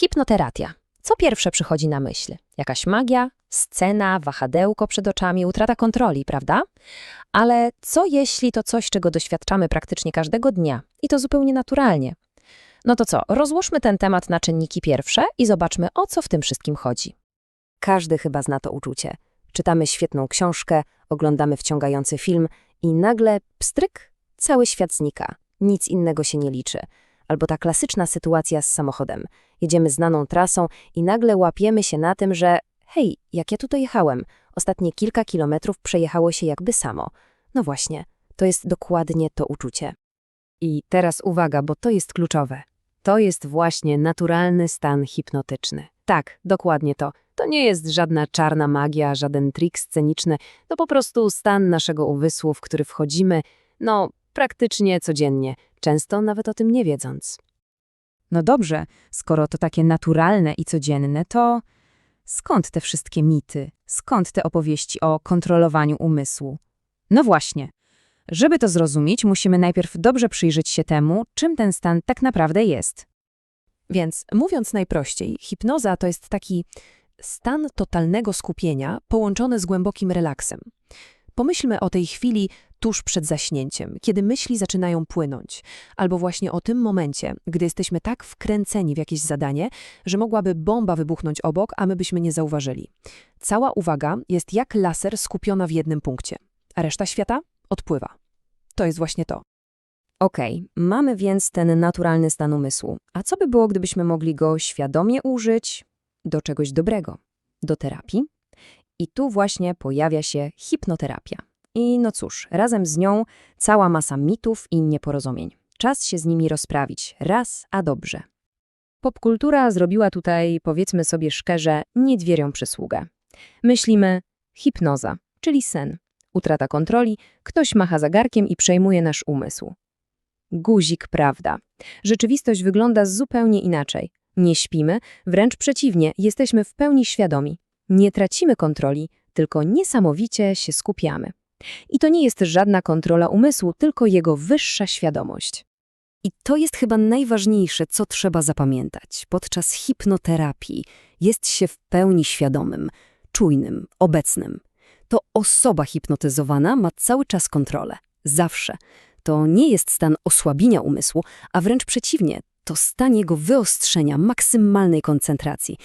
Hipnoterapia. Co pierwsze przychodzi na myśl? Jakaś magia, scena, wahadełko przed oczami, utrata kontroli, prawda? Ale co jeśli to coś, czego doświadczamy praktycznie każdego dnia i to zupełnie naturalnie? No to co, rozłóżmy ten temat na czynniki pierwsze i zobaczmy, o co w tym wszystkim chodzi. Każdy chyba zna to uczucie. Czytamy świetną książkę, oglądamy wciągający film i nagle pstryk, cały świat znika. Nic innego się nie liczy. Albo ta klasyczna sytuacja z samochodem. Jedziemy znaną trasą i nagle łapiemy się na tym, że hej, jak ja tutaj jechałem, ostatnie kilka kilometrów przejechało się jakby samo. No właśnie, to jest dokładnie to uczucie. I teraz uwaga, bo to jest kluczowe. To jest właśnie naturalny stan hipnotyczny. Tak, dokładnie to. To nie jest żadna czarna magia, żaden trik sceniczny. To po prostu stan naszego umysłu, w który wchodzimy, no, praktycznie codziennie, często nawet o tym nie wiedząc. No dobrze, skoro to takie naturalne i codzienne, to skąd te wszystkie mity? Skąd te opowieści o kontrolowaniu umysłu? No właśnie. Żeby to zrozumieć, musimy najpierw dobrze przyjrzeć się temu, czym ten stan tak naprawdę jest. Więc mówiąc najprościej, hipnoza to jest taki stan totalnego skupienia połączony z głębokim relaksem. Pomyślmy o tej chwili tuż przed zaśnięciem, kiedy myśli zaczynają płynąć, albo właśnie o tym momencie, gdy jesteśmy tak wkręceni w jakieś zadanie, że mogłaby bomba wybuchnąć obok, a my byśmy nie zauważyli. Cała uwaga jest jak laser skupiona w jednym punkcie, a reszta świata odpływa. To jest właśnie to. Okej, mamy więc ten naturalny stan umysłu. A co by było, gdybyśmy mogli go świadomie użyć do czegoś dobrego? Do terapii? I tu właśnie pojawia się hipnoterapia. I no cóż, razem z nią cała masa mitów i nieporozumień. Czas się z nimi rozprawić, raz a dobrze. Popkultura zrobiła tutaj, powiedzmy sobie szczerze, niedźwierią przysługę. Myślimy hipnoza, czyli sen. Utrata kontroli, ktoś macha zegarkiem i przejmuje nasz umysł. Guzik prawda. Rzeczywistość wygląda zupełnie inaczej. Nie śpimy, wręcz przeciwnie, jesteśmy w pełni świadomi. Nie tracimy kontroli, tylko niesamowicie się skupiamy. I to nie jest żadna kontrola umysłu, tylko jego wyższa świadomość. I to jest chyba najważniejsze, co trzeba zapamiętać. Podczas hipnoterapii jest się w pełni świadomym, czujnym, obecnym. To osoba hipnotyzowana ma cały czas kontrolę. Zawsze. To nie jest stan osłabienia umysłu, a wręcz przeciwnie, to stan jego wyostrzenia, maksymalnej koncentracji.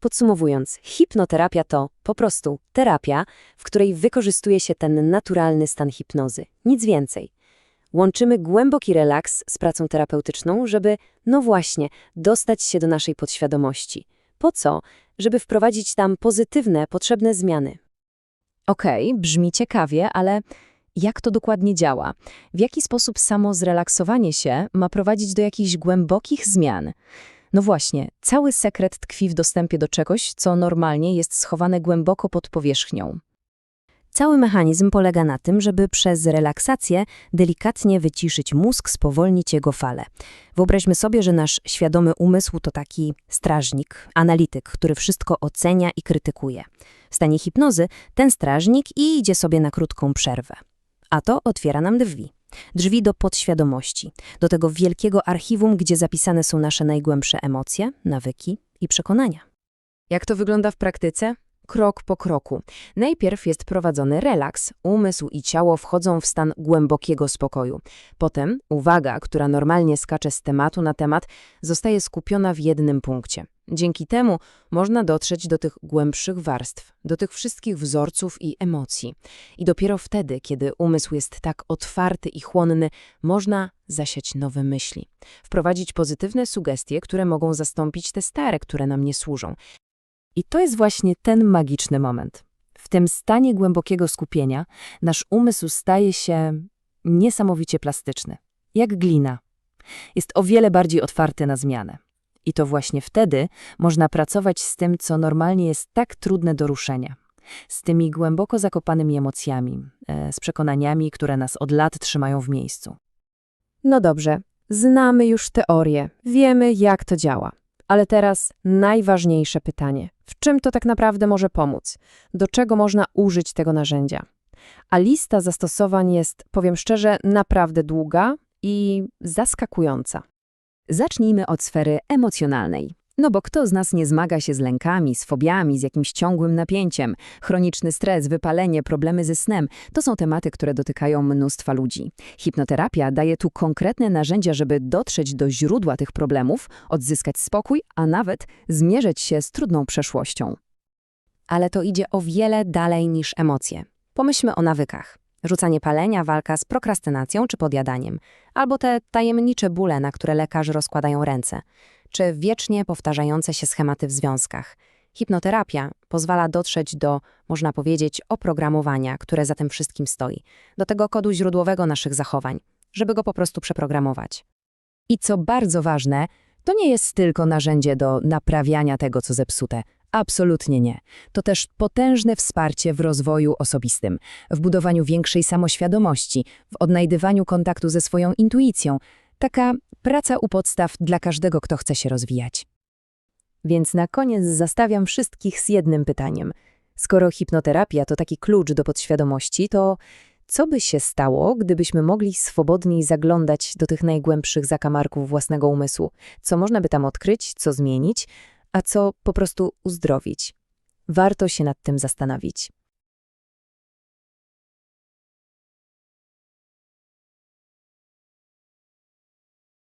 Podsumowując, hipnoterapia to po prostu terapia, w której wykorzystuje się ten naturalny stan hipnozy. Nic więcej. Łączymy głęboki relaks z pracą terapeutyczną, żeby, no właśnie, dostać się do naszej podświadomości. Po co? Żeby wprowadzić tam pozytywne, potrzebne zmiany. Okej, brzmi ciekawie, ale jak to dokładnie działa? W jaki sposób samo zrelaksowanie się ma prowadzić do jakichś głębokich zmian? No właśnie, cały sekret tkwi w dostępie do czegoś, co normalnie jest schowane głęboko pod powierzchnią. Cały mechanizm polega na tym, żeby przez relaksację delikatnie wyciszyć mózg, spowolnić jego fale. Wyobraźmy sobie, że nasz świadomy umysł to taki strażnik, analityk, który wszystko ocenia i krytykuje. W stanie hipnozy ten strażnik i idzie sobie na krótką przerwę. A to otwiera nam drzwi. Drzwi do podświadomości, do tego wielkiego archiwum, gdzie zapisane są nasze najgłębsze emocje, nawyki i przekonania. Jak to wygląda w praktyce? Krok po kroku. Najpierw jest prowadzony relaks, umysł i ciało wchodzą w stan głębokiego spokoju. Potem uwaga, która normalnie skacze z tematu na temat, zostaje skupiona w jednym punkcie. Dzięki temu można dotrzeć do tych głębszych warstw, do tych wszystkich wzorców i emocji. I dopiero wtedy, kiedy umysł jest tak otwarty i chłonny, można zasiać nowe myśli, wprowadzić pozytywne sugestie, które mogą zastąpić te stare, które nam nie służą. I to jest właśnie ten magiczny moment. W tym stanie głębokiego skupienia nasz umysł staje się niesamowicie plastyczny, jak glina. Jest o wiele bardziej otwarty na zmianę. I to właśnie wtedy można pracować z tym, co normalnie jest tak trudne do ruszenia. Z tymi głęboko zakopanymi emocjami, e, z przekonaniami, które nas od lat trzymają w miejscu. No dobrze, znamy już teorię, wiemy jak to działa. Ale teraz najważniejsze pytanie. W czym to tak naprawdę może pomóc? Do czego można użyć tego narzędzia? A lista zastosowań jest, powiem szczerze, naprawdę długa i zaskakująca. Zacznijmy od sfery emocjonalnej. No bo kto z nas nie zmaga się z lękami, z fobiami, z jakimś ciągłym napięciem? Chroniczny stres, wypalenie, problemy ze snem to są tematy, które dotykają mnóstwa ludzi. Hipnoterapia daje tu konkretne narzędzia, żeby dotrzeć do źródła tych problemów, odzyskać spokój, a nawet zmierzyć się z trudną przeszłością. Ale to idzie o wiele dalej niż emocje. Pomyślmy o nawykach. Rzucanie palenia, walka z prokrastynacją czy podjadaniem. Albo te tajemnicze bóle, na które lekarze rozkładają ręce. Czy wiecznie powtarzające się schematy w związkach. Hipnoterapia pozwala dotrzeć do, można powiedzieć, oprogramowania, które za tym wszystkim stoi. Do tego kodu źródłowego naszych zachowań, żeby go po prostu przeprogramować. I co bardzo ważne, to nie jest tylko narzędzie do naprawiania tego, co zepsute. Absolutnie nie. To też potężne wsparcie w rozwoju osobistym, w budowaniu większej samoświadomości, w odnajdywaniu kontaktu ze swoją intuicją. Taka praca u podstaw dla każdego, kto chce się rozwijać. Więc na koniec zastawiam wszystkich z jednym pytaniem. Skoro hipnoterapia to taki klucz do podświadomości, to co by się stało, gdybyśmy mogli swobodniej zaglądać do tych najgłębszych zakamarków własnego umysłu? Co można by tam odkryć, co zmienić, a co po prostu uzdrowić? Warto się nad tym zastanowić.